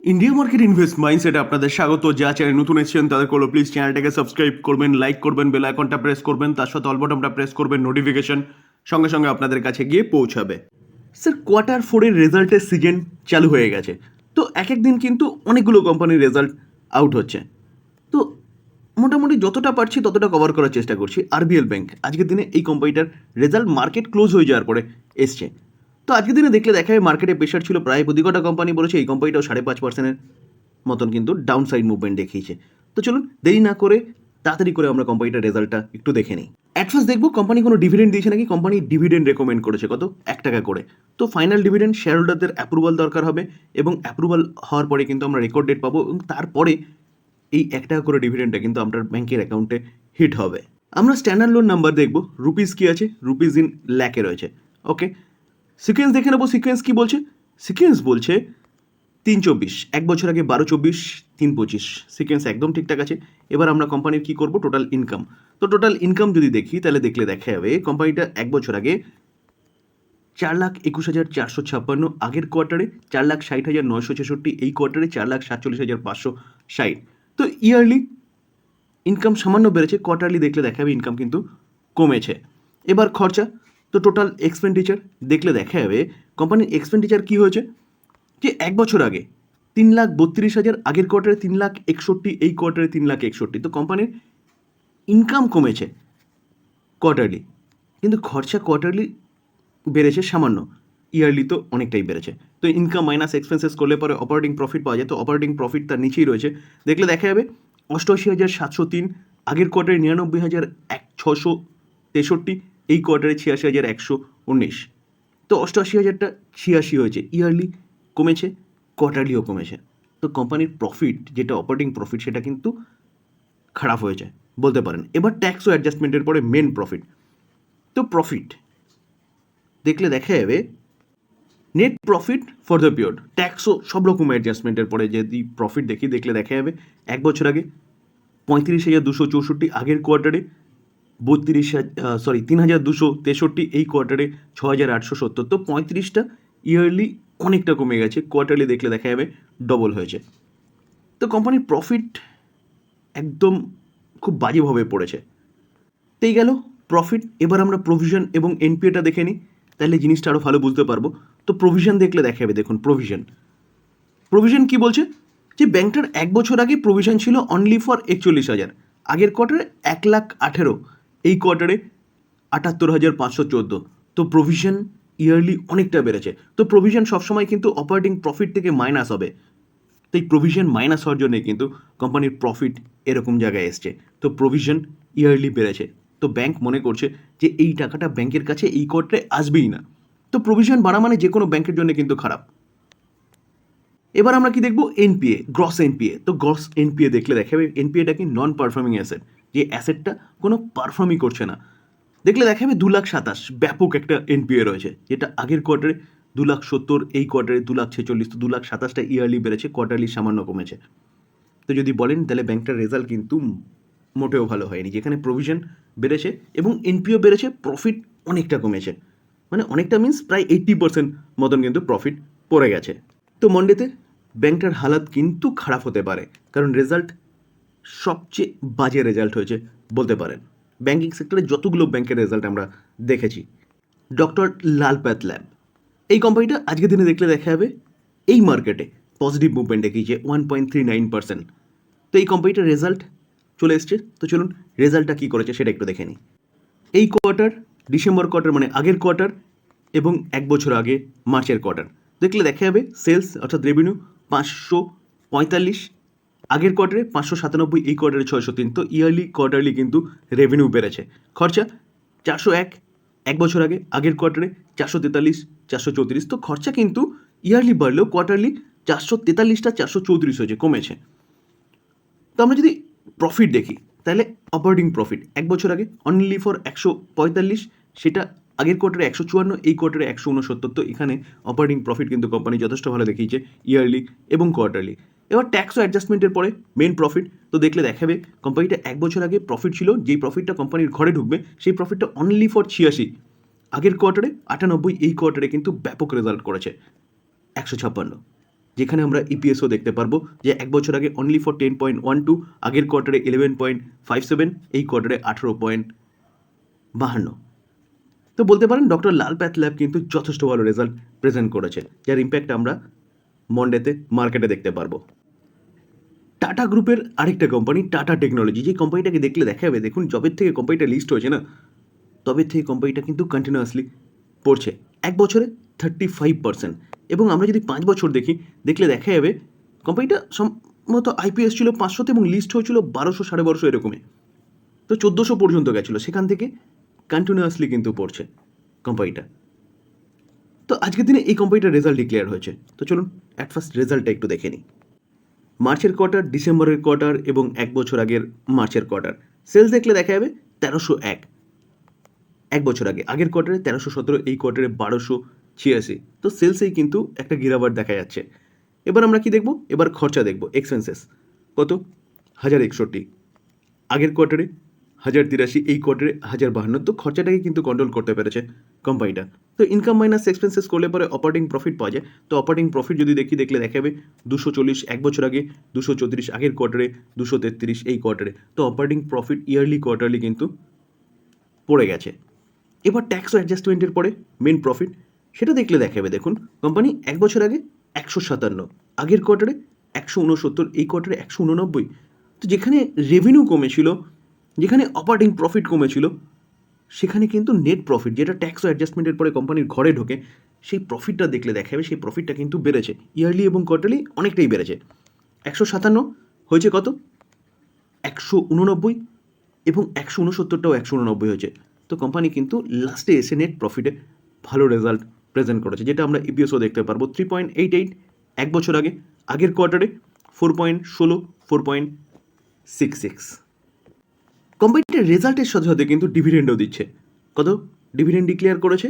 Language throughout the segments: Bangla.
ইন্ডিয়া মার্কেট ইনভেস্ট মাইন্ডসেট আপনাদের স্বাগত। যা চ্যানেল নতুন এসেছেন, তাদের করল প্লিজ চ্যানেলটাকে সাবস্ক্রাইব করবেন লাইক করবেন বেল আইকনটা প্রেস করবেন, তার সাথে অলবটনটা প্রেস করবেন নোটিফিকেশন সঙ্গে সঙ্গে আপনাদের কাছে গিয়ে পৌঁছাবে। স্যার কোয়ার্টার ফোরের রেজাল্টের সিজন চালু হয়ে গেছে। তো এক এক দিন কিন্তু অনেকগুলো কোম্পানির রেজাল্ট আউট হচ্ছে। তো মোটামুটি যতটা পারছি ততটা কভার করার চেষ্টা করছি। আরবিএল ব্যাংক আজকের দিনে এই কোম্পানিটার রেজাল্ট মার্কেট ক্লোজ হয়ে যাওয়ার পরে এসছে। তো আজকের দিনে দেখলে দেখা যায় মার্কেটে প্রেশার ছিল প্রায় প্রতি কটা কোম্পানি বলেছে, এই কোম্পানিটাও সাড়ে পাঁচ পার্সেন্টের মতন কিন্তু ডাউন সাইড মুভমেন্ট দেখিয়েছে। তো চলুন দেরি না করে তাড়াতাড়ি করে আমরা কোম্পানিটার রেজাল্টটা একটু দেখে নিই। অ্যাট দেখব কোম্পানি কোনো ডিভিডেন্ড দিয়েছে নাকি কোম্পানি ডিভিডেন্ড রেকমেন্ড করেছে কত? এক টাকা করে। তো ফাইনাল ডিভিডেন্ড শেয়ার হোল্ডারদের অ্যাপ্রুভাল দরকার হবে এবং অ্যাপ্রুভাল হওয়ার পরে কিন্তু আমরা রেকর্ড ডেট পাবো এবং তারপরে এই এক টাকা করে ডিভিডেন্ডটা কিন্তু আপনার ব্যাংকের অ্যাকাউন্টে হিট হবে। আমরা স্ট্যান্ডার্ড লোন নাম্বার দেখব রুপিস কি আছে? রুপিস ইন ল্যাকে রয়েছে। ওকে সিকোয়েন্স দেখে নেব সিকোয়েন্স কী বলছে? সিকোয়েন্স বলছে তিন চব্বিশ, এক বছর আগে বারো চব্বিশ, তিন পঁচিশ। সিকোয়েন্স একদম ঠিকঠাক আছে। এবার আমরা কোম্পানির কি করব? টোটাল ইনকাম তো টোটাল ইনকাম যদি দেখি, তাহলে দেখলে দেখা যাবে কোম্পানিটা এক বছর আগে চার লাখ একুশ হাজার চারশো ছাপ্পান্ন, আগের কোয়ার্টারে চার লাখ ষাট হাজার নয়শো ছেষট্টি, এই কোয়ার্টারে চার লাখ সাতচল্লিশ হাজার পাঁচশো ষাট। তো ইয়ারলি ইনকাম সামান্য বেড়েছে কোয়ার্টারলি দেখলে দেখা যাবে ইনকাম কিন্তু কমেছে। এবার খরচা তো টোটাল এক্সপেন্ডিচার দেখলে দেখা যাবে কোম্পানির এক্সপেন্ডিচার কী হয়েছে? যে এক বছর আগে, তিন লাখ বত্রিশ হাজার, আগের কোয়ার্টারে তিন লাখ একষট্টি, এই কোয়ার্টারে তিন লাখ একষট্টি। তো কোম্পানির ইনকাম কমেছে কোয়ার্টারলি কিন্তু খরচা কোয়ার্টারলি বেড়েছে সামান্য ইয়ারলি তো অনেকটাই বেড়েছে। তো ইনকাম মাইনাস এক্সপেন্সেস করলে পরে অপারেটিং প্রফিট পাওয়া যায়, তো অপারেটিং প্রফিট তার নিচেই রয়েছে। দেখলে দেখা যাবে, অষ্টআশি হাজার সাতশো তিন, আগের কোয়ার্টারে নিরানব্বই হাজার এক ছশো তেষট্টি এই কোয়ার্টারে ছিয়াশি হাজার একশো উনিশ। তো অষ্টআশি হাজারটা ছিয়াশি হয়েছে। ইয়ারলি কমেছে কোয়ার্টারলিও কমেছে। তো কোম্পানির প্রফিট যেটা অপারেটিং প্রফিট সেটা কিন্তু খারাপ হয়েছে, বলতে পারেন। এবার ট্যাক্স ও অ্যাডজাস্টমেন্টের পরে মেন প্রফিট তো প্রফিট দেখলে দেখা যাবে net profit for the period ট্যাক্সও সব রকম অ্যাডজাস্টমেন্টের পরে যদি প্রফিট দেখি, দেখলে দেখা যাবে, এক বছর আগে পঁয়ত্রিশ হাজার দুশো চৌষট্টি, আগের কোয়ার্টারে বত্রিশ সরি তিন হাজার দুশো তেষট্টি, এই কোয়ার্টারে ছ হাজার আটশো সত্তর। তো পঁয়ত্রিশটা ইয়ারলি অনেকটা কমে গেছে কোয়ার্টারলি দেখলে দেখা যাবে ডবল হয়েছে। তো কোম্পানির প্রফিট একদম খুব বাজেভাবে পড়েছে। তো এই গেল প্রফিট এবার আমরা প্রভিশন এবং এনপিএটা দেখে নিই, তাহলে জিনিসটা আরও ভালো বুঝতে পারব। তো প্রভিশন দেখলে দেখা যাবে, দেখুন প্রভিশন প্রভিশন কি বলছে? যে ব্যাংকটার এক বছর আগে প্রভিশন ছিল অনলি ফর একচল্লিশ হাজার, আগের কোয়ার্টারে এক লাখ আঠেরো এই কোয়ার্টারে আটাত্তর হাজার পাঁচশো চোদ্দ। তো প্রভিশন ইয়ারলি অনেকটা বেড়েছে। তো প্রভিশন সবসময় কিন্তু অপারেটিং প্রফিট থেকে মাইনাস হবে। তো এই প্রভিশন মাইনাস হওয়ার জন্যে কিন্তু কোম্পানির প্রফিট এরকম জায়গায় এসছে। তো প্রভিশন ইয়ারলি বেড়েছে। তো ব্যাংক মনে করছে যে এই টাকাটা ব্যাংকের কাছে এই কোয়ার্টারে আসবেই না। তো প্রভিশন বাড়া মানে যে কোনো ব্যাংকের জন্য কিন্তু খারাপ। এবার আমরা কি দেখব? এনপিএ গ্রস এনপিএ তো গ্রস এনপিএ দেখলে দেখাবে এনপিএটা কি নন পারফর্মিং অ্যাসেট যে অ্যাসেটটা কোনো পারফর্মই করছে না। দেখলে দেখা যাবে দু লাখ সাতাশ, ব্যাপক একটা এনপিএ রয়েছে, যেটা আগের কোয়ার্টারে দু লাখ সত্তর, এই কোয়ার্টারে দু লাখ ছেচল্লিশ, তো দু লাখ সাতাশটা ইয়ারলি বেড়েছে কোয়ার্টারলি সামান্য কমেছে। তো যদি বলেন, তাহলে ব্যাংকটার রেজাল্ট কিন্তু মোটেও ভালো হয়নি, যেখানে প্রভিশন বেড়েছে এবং এনপিও বেড়েছে প্রফিট অনেকটা কমেছে। মানে অনেকটা মিন্স প্রায় এইট্টি পার্সেন্ট মতন কিন্তু প্রফিট পড়ে গেছে। তো মন্ডেতে ব্যাংকটার হালাত কিন্তু খারাপ হতে পারে, কারণ রেজাল্ট সবচেয়ে বাজে রেজাল্ট হয়েছে বলতে পারেন। ব্যাঙ্কিং সেক্টরে যতগুলো ব্যাংকের রেজাল্ট আমরা দেখেছি ডক্টর লালপ্যাথ ল্যাব এই কোম্পানিটা আজকের দিনে দেখলে দেখা যাবে, এই মার্কেটে পজিটিভ মুভমেন্ট দেখিয়েছে one point three nine percent তো এই কোম্পানিটার রেজাল্ট চলে এসছে। তো চলুন রেজাল্টটা কী করেছে সেটা একটু দেখে নিই। এই কোয়ার্টার ডিসেম্বর কোয়ার্টার মানে আগের কোয়ার্টার এবং এক বছর আগে মার্চের কোয়ার্টার দেখলে দেখা যাবে সেলস অর্থাৎ রেভিনিউ পাঁচশো পঁয়তাল্লিশ আগের কোয়ার্টারে পাঁচশো সাতানব্বই, এই কোয়ার্টারে ছয়শো তিন। তো ইয়ারলি কোয়ার্টারলি কিন্তু রেভিনিউ বেড়েছে। খরচা চারশো এক। এক বছর আগে, আগের কোয়ার্টারে চারশো তেতাল্লিশ, চারশো চৌত্রিশ। তো খরচা কিন্তু ইয়ারলি বাড়লেও কোয়ার্টারলি চারশো তেতাল্লিশটা, চারশো চৌত্রিশ হয়েছে, কমেছে। তো আমরা যদি প্রফিট দেখি, তাহলে অপারেটিং প্রফিট এক বছর আগে অনলি ফর একশো পঁয়তাল্লিশ, সেটা আগের কোয়ার্টারে একশো চুয়ান্ন, এই কোয়ার্টারে একশো উনসত্তর। তো এখানে অপারেটিং প্রফিট কিন্তু কোম্পানি যথেষ্ট ভালো দেখিয়েছে ইয়ারলি এবং কোয়ার্টারলি এবার ট্যাক্স ও অ্যাডজাস্টমেন্টের পরে মেন প্রফিট তো দেখলে দেখাবে কোম্পানিটা এক বছর আগে প্রফিট ছিল, যেই প্রফিটটা কোম্পানির ঘরে ঢুকবে, সেই প্রফিটটা অনলি ফর ছিয়াশি। আগের কোয়ার্টারে আটানব্বই, এই কোয়ার্টারে কিন্তু ব্যাপক রেজাল্ট করেছে, একশো ছাপ্পান্ন। যেখানে আমরা ইপিএসও দেখতে পারব যে এক বছর আগে only for ten point one two আগের কোয়ার্টারে ইলেভেন পয়েন্ট ফাইভ সেভেন এই কোয়ার্টারে আঠেরো পয়েন্ট বাহান্ন। তো বলতে পারেন ডক্টর লাল প্যাথ ল্যাব কিন্তু যথেষ্ট ভালো রেজাল্ট প্রেজেন্ট করেছে, যার ইম্প্যাক্ট আমরা মন্ডেতে মার্কেটে দেখতে পারব। টাটা গ্রুপের আরেকটা কোম্পানি টাটা টেকনোলজি যে কোম্পানিটাকে দেখলে দেখা যাবে দেখুন জবের থেকে কোম্পানিটা লিস্ট হয়েছে না? তবে থেকে কোম্পানিটা কিন্তু কন্টিনিউয়াসলি পড়ছে। এক বছরে থার্টি ফাইভ পার্সেন্ট এবং আমরা যদি পাঁচ বছর দেখি, দেখলে দেখা যাবে কোম্পানিটা সম্ভবত আইপিএস ছিল পাঁচশোতে এবং লিস্ট হয়েছিল বারোশো, সাড়ে বারোশো এরকমই। তো চোদ্দোশো পর্যন্ত গেছিল। সেখান থেকে কন্টিনিউয়াসলি কিন্তু পড়ছে কোম্পানিটা তো আজকের দিনে এই কোম্পানিটার রেজাল্ট ডিক্লেয়ার হয়েছে। তো চলুন অ্যাট ফার্স্ট রেজাল্টটা একটু দেখে নিই। মার্চের কোয়ার্টার ডিসেম্বরের কোয়ার্টার এবং এক বছর আগের মার্চের কোয়ার্টার সেলস দেখলে দেখা যাবে তেরোশো এক। এক বছর আগে, আগের কোয়ার্টারে তেরোশো সতেরো, এই কোয়ার্টারে বারোশো ছিয়াশি। তো সেলসেই কিন্তু একটা গিরাবার দেখা যাচ্ছে। এবার আমরা কি দেখব? এবার খরচা দেখব এক্সপেন্সেস কত? হাজার একষট্টি। আগের কোয়ার্টারে হাজার তিরাশি এই কোয়ার্টারে হাজার বাহান্ন তো খরচাটাকে কিন্তু কন্ট্রোল করতে পেরেছে কোম্পানিটা তো ইনকাম মাইনাস এক্সপেন্সেস করলে পরে অপারেটিং প্রফিট পাওয়া যায়। তো অপারেটিং প্রফিট যদি দেখি, দেখলে দেখাবে দুশো চল্লিশ এক বছর আগে, দুশো চৌত্রিশ আগের কোয়ার্টারে দুশো তেত্রিশ এই কোয়ার্টারে তো অপারেটিং প্রফিট ইয়ারলি কোয়ার্টারলি কিন্তু পড়ে গেছে। এবার ট্যাক্স অ্যাডজাস্টমেন্টের পরে মেন প্রফিট সেটা দেখলে দেখাবে। দেখুন কোম্পানি এক বছর আগে একশো সাতান্ন, আগের কোয়ার্টারে একশো উনসত্তর, এই কোয়ার্টারে একশো উননব্বই। তো যেখানে রেভিনিউ কমেছিল যেখানে অপারেটিং প্রফিট কমেছিল, সেখানে কিন্তু নেট প্রফিট যেটা ট্যাক্স অ্যাডজাস্টমেন্টের পরে কোম্পানির ঘরে ঢোকে, সেই প্রফিটটা দেখলে দেখাবে সেই প্রফিটটা কিন্তু বেড়েছে। ইয়ারলি এবং কোয়ার্টারলি অনেকটাই বেড়েছে। একশো সাতান্ন হয়েছে কত? একশো উননব্বই এবং একশো উনসত্তরটাও একশো উননব্বই হয়েছে। তো কোম্পানি কিন্তু লাস্টে এসে নেট প্রফিটে ভালো রেজাল্ট প্রেজেন্ট করেছে, যেটা আমরা ইপিএসও দেখতে পারব। থ্রি পয়েন্ট এইট এইট এক বছর আগে, আগের কোয়ার্টারে ফোর পয়েন্ট ষোলো ফোর পয়েন্ট সিক্স সিক্স কোম্পানিটার রেজাল্টের সাথে সাথে কিন্তু ডিভিডেন্ডও দিচ্ছে। কত? ডিভিডেন্ড ডিক্লেয়ার করেছে?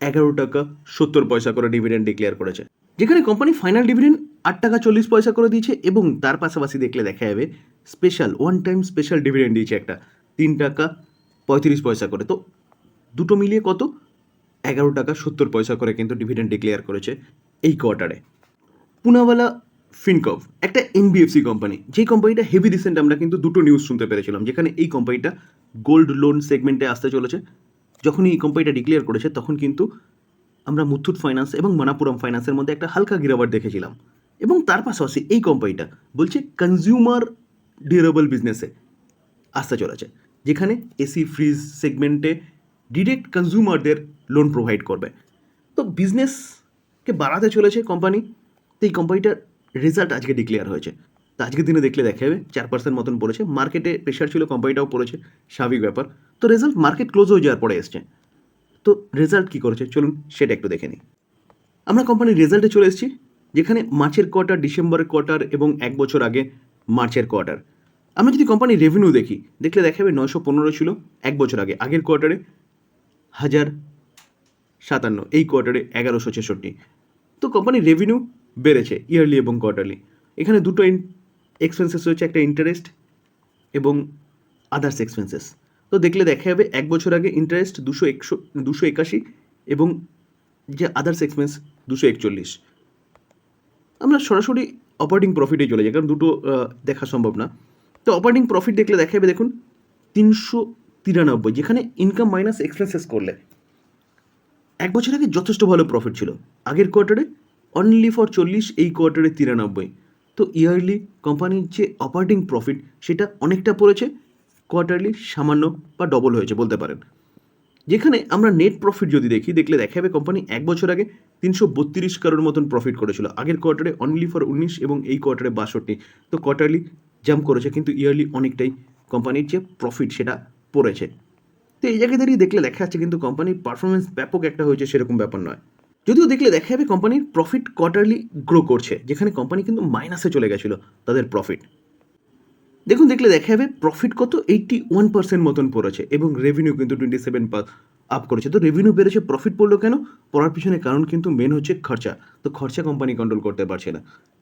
এগারো টাকা সত্তর পয়সা করে ডিভিডেন্ড ডিক্লেয়ার করেছে। যেখানে কোম্পানি ফাইনাল ডিভিডেন্ড আট টাকা চল্লিশ পয়সা করে দিয়েছে এবং তার পাশাপাশি দেখলে দেখা যাবে special one time special dividend দিয়েছে একটা, তিন টাকা পঁয়ত্রিশ পয়সা করে। তো দুটো মিলিয়ে কত? এগারো টাকা সত্তর পয়সা করে কিন্তু ডিভিডেন্ড ডিক্লেয়ার করেছে এই কোয়ার্টারে পুনাওয়ালা ফিনকভ একটা এনবিএফসি কোম্পানি যেই কোম্পানিটা হেভি রিসেন্ট আমরা কিন্তু দুটো নিউজ শুনতে পেরেছিলাম, যেখানে এই কোম্পানিটা গোল্ড লোন সেগমেন্টে আসতে চলেছে। যখনই এই কোম্পানিটা ডিক্লেয়ার করেছে, তখন কিন্তু আমরা মুথুট ফাইন্যান্স এবং মানাপুরম ফাইন্যান্সের মধ্যে একটা হালকা গিরাবার দেখেছিলাম। এবং তার পাশাপাশি এই কোম্পানিটা বলছে কনজিউমার ডিউরেবল বিজনেসে আসতে চলেছে, যেখানে এসি ফ্রিজ সেগমেন্টে ডিরেক্ট কনজিউমারদের লোন প্রোভাইড করবে। তো বিজনেসকে বাড়াতে চলেছে কোম্পানি তো এই কোম্পানিটার রেজাল্ট আজকে ডিক্লেয়ার হয়েছে। তো আজকের দিনে দেখলে দেখা যাবে, চার পার্সেন্ট মতন পড়েছে। মার্কেটে প্রেশার ছিল কোম্পানিটাও পড়েছে, স্বাভাবিক ব্যাপার। তো রেজাল্ট মার্কেট ক্লোজ হয়ে যাওয়ার পরে এসছে। তো রেজাল্ট কী করেছে? চলুন সেটা একটু দেখে নিই। আমরা কোম্পানির রেজাল্টে চলে এসেছি, যেখানে মার্চের কোয়ার্টার ডিসেম্বরের কোয়ার্টার এবং এক বছর আগে মার্চের কোয়ার্টার আমরা যদি কোম্পানির রেভিনিউ দেখি, দেখলে দেখা যাবে নয়শো পনেরো ছিল এক বছর আগে। আগের কোয়ার্টারে হাজার সাতান্ন, এই কোয়ার্টারে এগারোশো ছেষট্টি। তো কোম্পানির রেভিনিউ বেড়েছে ইয়ারলি এবং কোয়ার্টারলি এখানে দুটো এক্সপেন্সেস রয়েছে, একটা ইন্টারেস্ট এবং আদার্স এক্সপেন্সেস তো দেখলে দেখা যাবে এক বছর আগে ইন্টারেস্ট দুশো একশো, দুশো একাশি এবং যে আদার্স এক্সপেন্স দুশো একচল্লিশ। আমরা সরাসরি অপারেটিং প্রফিটে চলে যাই, কারণ দুটো দেখা সম্ভব না। তো অপারেটিং প্রফিট দেখলে দেখা যাবে, দেখুন, তিনশো তিরানব্বই, যেখানে ইনকাম মাইনাস এক্সপেন্সেস করলে। এক বছর আগে যথেষ্ট ভালো প্রফিট ছিল। আগের কোয়ার্টারে অনলি ফর চল্লিশ এই কোয়ার্টারে তিরানব্বই। তো ইয়ারলি কোম্পানির যে অপারেটিং প্রফিট সেটা অনেকটা পড়েছে কোয়ার্টারলি সামান্য বা ডবল হয়েছে বলতে পারেন। যেখানে আমরা নেট প্রফিট যদি দেখি, দেখলে দেখা যাবে কোম্পানি এক বছর আগে তিনশো বত্রিশ কারোর মতন প্রফিট করেছিল। আগের কোয়ার্টারে অনলি ফর উনিশ এবং এই কোয়ার্টারে বাষট্টি। তো কোয়ার্টারলি জাম্প করেছে, কিন্তু ইয়ারলি অনেকটাই কোম্পানির যে প্রফিট সেটা পড়েছে। তো এই জায়গায় দাঁড়িয়ে দেখলে দেখা যাচ্ছে কিন্তু কোম্পানির পারফরমেন্স ব্যাপক একটা হয়েছে, সেরকম ব্যাপার নয়। যদিও দেখলে দেখা যাবে কোম্পানির প্রফিট কোয়ার্টারলি গ্রো করছে, যেখানে কোম্পানি কিন্তু মাইনাসে চলে গেছিল তাদের প্রফিট দেখুন, দেখলে দেখা যাবে প্রফিট কত? এইটটি ওয়ান পার্সেন্ট মতন পড়েছে এবং রেভিনিউ কিন্তু টোয়েন্টি সেভেন আপ করেছে। তো রেভিনিউ বেড়েছে প্রফিট পড়ল কেন? পড়ার পিছনে কারণ কিন্তু মেন হচ্ছে খরচা। তো খরচা কোম্পানি কন্ট্রোল করতে পারছে না।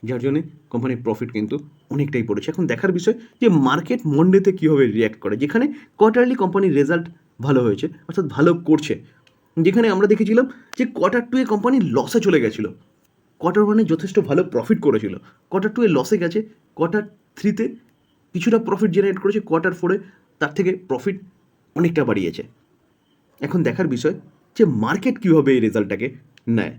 যার জন্য কোম্পানির প্রফিট কিন্তু অনেকটাই পড়েছে। এখন দেখার বিষয় যে মার্কেট মন্ডেতে কীভাবে রিয়্যাক্ট করে, যেখানে কোয়ার্টারলি কোম্পানির রেজাল্ট ভালো হয়েছে, অর্থাৎ ভালো করছে। যেখানে আমরা দেখেছিলাম যে কোয়ার্টার টুয়ে কোম্পানি লসে চলে গেছিল। কোয়ার্টার ওয়ানে যথেষ্ট ভালো প্রফিট করেছিল। কোয়ার্টার টু এ লসে গেছে কোয়ার্টার থ্রিতে কিছুটা প্রফিট জেনারেট করেছে কোয়ার্টার ফোরে তার থেকে প্রফিট অনেকটা বাড়িয়েছে। এখন দেখার বিষয় যে মার্কেট কীভাবে এই রেজাল্টটাকে নেয়।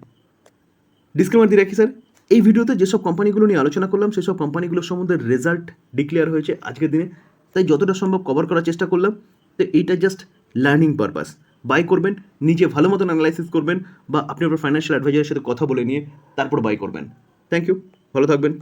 ডিসক্লেমার দিয়ে রাখি স্যার এই ভিডিওতে যেসব কোম্পানিগুলো নিয়ে আলোচনা করলাম, সেসব কোম্পানিগুলোর সম্বন্ধে রেজাল্ট ডিক্লেয়ার হয়েছে আজকের দিনে। তাই যতটা সম্ভব কভার করার চেষ্টা করলাম। তো এইটা জাস্ট লার্নিং পারপাস বাই করবেন, নিজে ভালো মতন অ্যানালাইসিস করবেন বা আপনি আপনার ফাইন্যান্সিয়াল অ্যাডভাইজারের সাথে কথা বলে নিয়ে তারপর বাই করবেন। থ্যাংক ইউ ভালো থাকবেন।